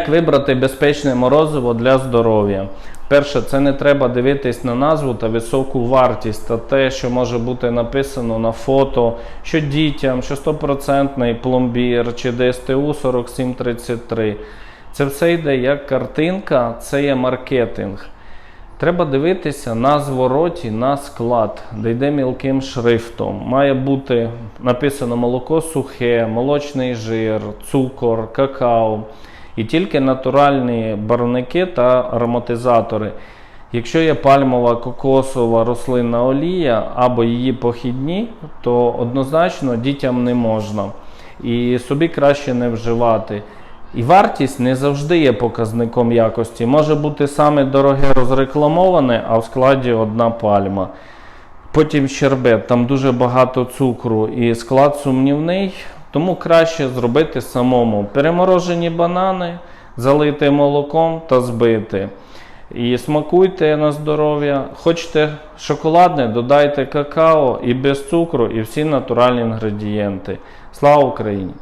Як вибрати безпечне морозиво для здоров'я? Перше, це не треба дивитись на назву та високу вартість та те, що може бути написано на фото, що дітям, що 100% пломбір чи ДСТУ 4733. Це все йде як картинка, це є маркетинг. Треба дивитися на звороті, на склад, де йде мілким шрифтом. Має бути написано молоко сухе, молочний жир, цукор, какао. І тільки натуральні барвники та ароматизатори. Якщо є пальмова кокосова рослинна олія або її похідні, то однозначно дітям не можна. І собі краще не вживати. І вартість не завжди є показником якості. Може бути саме дороге розрекламоване, а в складі одна пальма. Потім щербет, там дуже багато цукру і склад сумнівний, тому краще зробити самому. Переморожені банани, залити молоком та збити. І смакуйте на здоров'я. Хочете шоколадне, додайте какао і без цукру, і всі натуральні інгредієнти. Слава Україні!